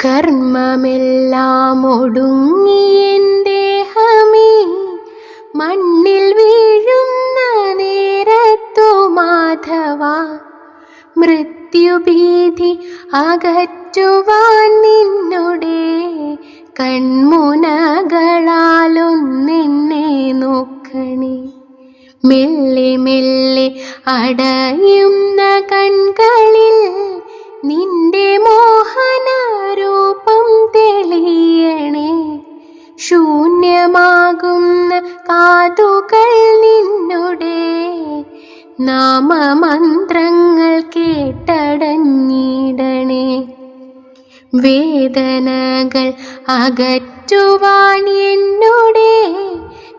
കർമ്മമെല്ലാം ഒടുങ്ങിയൻ ദേഹമേ മണ്ണിൽ വീഴുന്ന നേരത്തു മാധവ മൃത്യുഭീതി അകറ്റുവാൻ നിന്നുടെ കൺമുനകളാലൊന്നെന്നെ നോക്കണേ. മെല്ലെ മെല്ലെ അടയുന്ന കൺകളിൽ നിന്റെ മോഹന രൂപം തെളിയണേ. ശൂന്യമാകുന്ന കാതുകൾ നിന്നുടെ. നാമമന്ത്രങ്ങൾ കേട്ടടഞ്ഞിടണേ. വേദനകൾ അകറ്റുവാൻ എന്നുടെ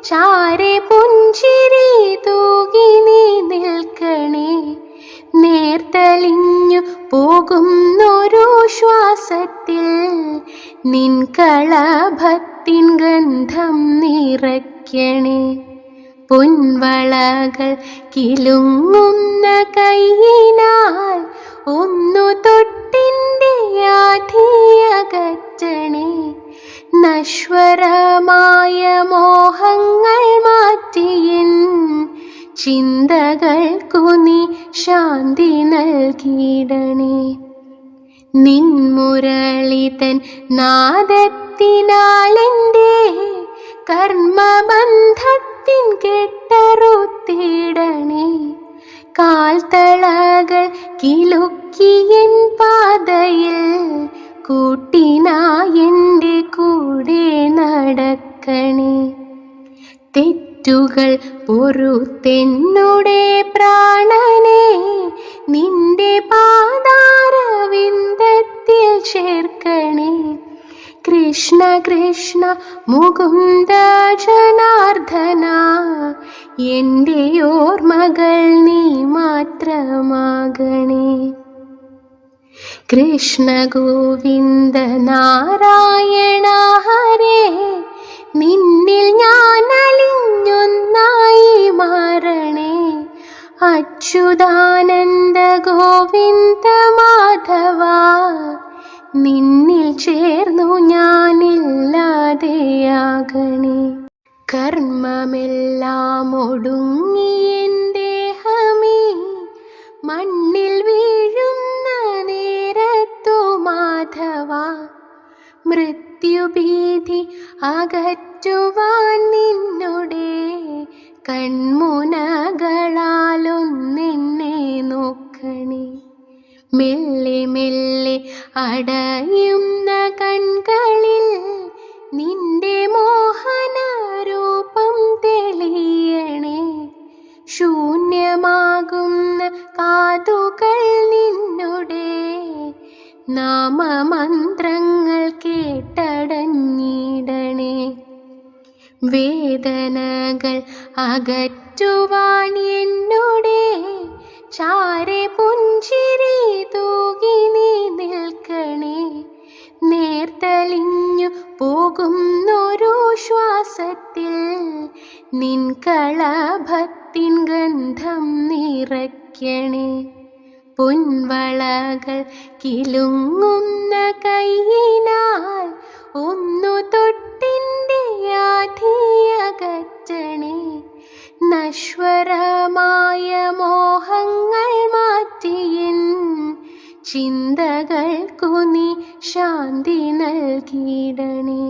ചാരെ പുഞ്ചിരി തൂകി പോകുന്നൊരു ശ്വാസത്തിൽ നിൻ കളഭത്തിൻ ഗന്ധം നിറയ്ക്കണേ. പൊൻവളകൾ കിലുങ്ങുന്ന കൈയിനാൽ ഒന്നു തൊട്ടിന്റെ ആധിയകറ്റണേ. നശ്വരമായ മോഹങ്ങൾ ചിന്തകൾക്കു നീ ശാന്തി നൽകിയിടണേ. നിൻമുരളിതൻ നാദത്തിനാലെന്റെ കർമ്മബന്ധത്തിൻ കെട്ടറുത്തിടണേ. കാൽത്തളകൾ കിലുക്കിയൻ പാതയിൽ കൂട്ടിനായെന്റെ കൂടെ നടക്കണേ. തെറ്റുകൾ പൊറുത്തെന്നുടെ പ്രാണനെ നിന്റെ പാതാരവിന്ദത്തിൽ ചേർക്കണേ. കൃഷ്ണ കൃഷ്ണ മുകുന്ദ ജനാർദ്ദന എന്റെ ഓർമ്മകൾ നീ മാത്രമാകണേ. കൃഷ്ണ ഗോവിന്ദ നാരായണ അച്യുതാനന്ദ ഗോവിന്ദ മാധവ നിന്നിൽ ചേർന്നു ഞാനില്ലാതെയാകണേ കർമ്മമെല്ലാം ഒടുങ്ങി ദേഹമേ മണ്ണിൽ വീഴുന്ന നേരത്തു മാധവ മൃത്യുഭീതി അകറ്റുവാൻ നിന്നുടെ കൺമുനകളാലൊന്ന് മെല്ലെ മെല്ലെ അടയുന്ന കൺകളിൽ നിന്റെ മോഹന രൂപം തെളിയണേ. ശൂന്യമാകുന്ന കാതുകൾ നിന്നുടെ നാമമന്ത്രങ്ങൾ കേട്ടടഞ്ഞിടണേ. വേദനകൾ അകറ്റുവാൻ എന്നുടെ ചാരെ പുഞ്ചിരി തൂകി നീ നിൽക്കണേ. നേർത്തലിഞ്ഞു പോകുന്നൊരു ശ്വാസത്തിൽ നിൻ കളഭത്തിൻ ഗന്ധം നിറയ്ക്കണേ. പൊൻവളകൾ കിലുങ്ങുന്ന കൈയിനാൽ ഒന്നു തൊട്ടിന്റെ ആധിയകറ്റണേ. നശ്വരമായ മോഹങ്ങൾ മാറ്റിയിൻ ചിന്തകൾക്കു നീ ശാന്തി നൽകിയിടണേ.